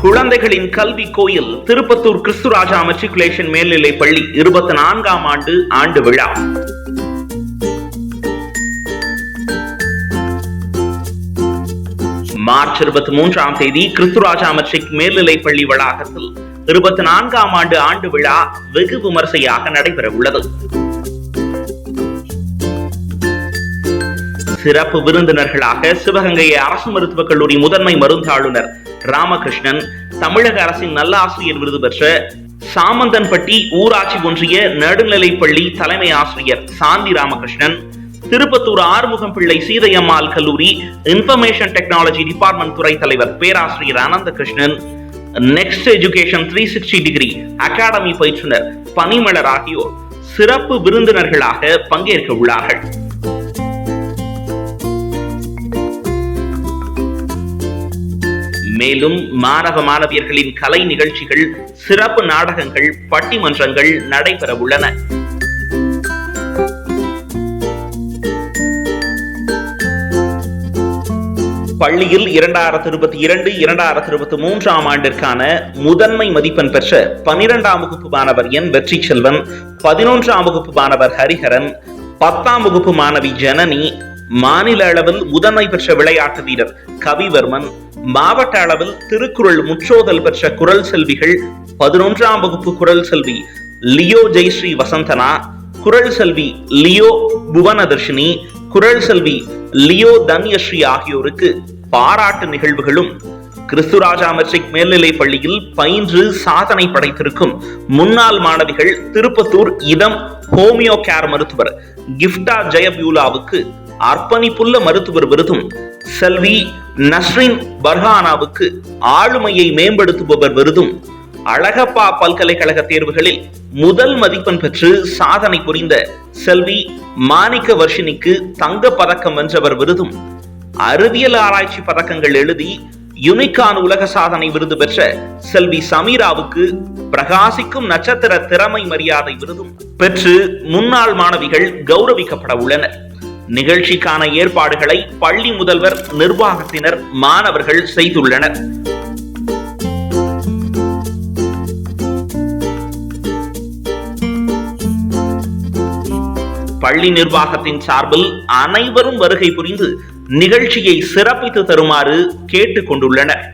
குழந்தைகளின் கல்வி கோயில் திருப்பத்தூர் கிறிஸ்துராஜா மெட்ரிகுலேஷன் மேல்நிலை பள்ளி இருபத்தி நான்காம் ஆண்டு ஆண்டு விழா. மார்ச் இருபத்தி மூன்றாம் தேதி கிறிஸ்துராஜா மெட்ரிக் மேல்நிலை பள்ளி வளாகத்தில் இருபத்தி நான்காம் ஆண்டு ஆண்டு விழா வெகு விமர்சையாக நடைபெற உள்ளது சிறப்பு விருந்தினர்களாக சிவகங்கை அரசு மருத்துவக் கல்லூரி முதன்மை மருந்தாளுநர் ராமகிருஷ்ணன் தமிழக அரசின் நல்ல ஆசிரியர் விருது பெற்ற சாமந்தன்பட்டி ஊராட்சி ஒன்றிய நடுநிலைப்பள்ளி தலைமை ஆசிரியர் சாந்தி ராமகிருஷ்ணன் திருப்பத்தூர் ஆறுமுகம் பிள்ளை சீதையம்மாள் கல்லூரி இன்ஃபர்மேஷன் டெக்னாலஜி டிபார்ட்மெண்ட் துறை தலைவர் பேராசிரியர் Ananthakrishnan next education three sixty degree academy பயிற்றுனர் பனிமலர் ஆகியோர் சிறப்பு விருந்தினர்களாக பங்கேற்க உள்ளார்கள். மேலும் மாணவ மாணவியர்களின் கலை நிகழ்ச்சிகள் சிறப்பு நாடகங்கள் பட்டிமன்றங்கள் நடைபெற உள்ளன. பள்ளியில் இரண்டாயிரத்தி இருபத்தி இரண்டு இரண்டாயிரத்தி இருபத்தி மூன்றாம் ஆண்டிற்கான முதன்மை மதிப்பெண் பெற்ற பனிரெண்டாம் வகுப்பு மாணவர் என். வெற்றி செல்வன் பதினொன்றாம் வகுப்பு மாணவர் ஹரிஹரன் பத்தாம் வகுப்பு மாணவி ஜனனி மாநில அளவில் முதன்மை பெற்ற விளையாட்டு வீரர் கவிவர்மன் மாவட்ட அளவில் திருக்குறள் முற்றோதல் பெற்ற குரல் செல்விகள் பதினொன்றாம் வகுப்பு குரல் செல்வி லியோ ஜெய்ஸ்ரீ வசந்தனா குரல் செல்வி லியோ புவனதர்ஷினி குரல் செல்வி லியோ தன்யஸ்ரீ ஆகியோருக்கு பாராட்டு நிகழ்வுகளும் கிறிஸ்துராஜா மெட்ரிக் மேல்நிலைப் பள்ளியில் பயின்று சாதனை படைத்திருக்கும் முன்னாள் மாணவிகள் திருப்பத்தூர் இதம் ஹோமியோ கேர் மருத்துவர் கிஃப்டா ஜெயபியூலாவுக்கு அர்ப்பணிப்புள்ள மருத்துவர் விருதும் செல்வி நஸ்ரின் பர்ஹானாவுக்கு ஆளுமையை மேம்படுத்துபவர் விருதும் அழகப்பா பல்கலைக்கழக தேர்வுகளில் முதல் மதிப்பெண் பெற்று சாதனை புரிந்த செல்வி மாணிக்க வர்ஷினிக்கு தங்க பதக்கம் வென்றவர் விருதும். அறிவியல் ஆராய்ச்சி பதக்கங்கள் எழுதி யுனிகான் உலக சாதனை விருது பெற்ற செல்வி சமீராவுக்கு பிரகாசிக்கும் நட்சத்திர திறமை மரியாதை விருதும் பெற்று முன்னாள் மாணவிகள் கௌரவிக்கப்பட உள்ளனர். நிகழ்ச்சிக்கான ஏற்பாடுகளை பள்ளி முதல்வர் நிர்வாகத்தினர் மாணவர்கள் செய்துள்ளனர். பள்ளி நிர்வாகத்தின் சார்பில் அனைவரும் வருகை புரிந்து நிகழ்ச்சியை சிறப்பித்து தருமாறு கேட்டுக்கொண்டுள்ளனர்.